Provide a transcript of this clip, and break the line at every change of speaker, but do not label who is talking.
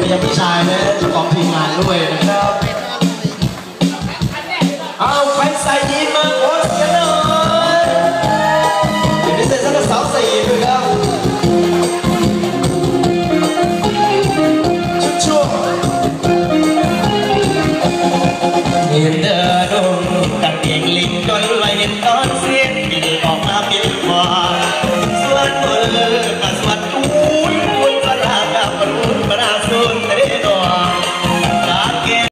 ขอบคุณไปยังพี่ชายและเจ้าของทีมงานด้วยนะครับ เอาไฟใส่ยีนมาโพสกันหน่อยเดี๋ยวนี้เสร็จสักสาวสี่ด้วยครับชุดช่วงเห็นเดินดงกับเพียงลิงจนไว้เห็นตอนเสียงบินออกมาเป็นควาส่วนมือ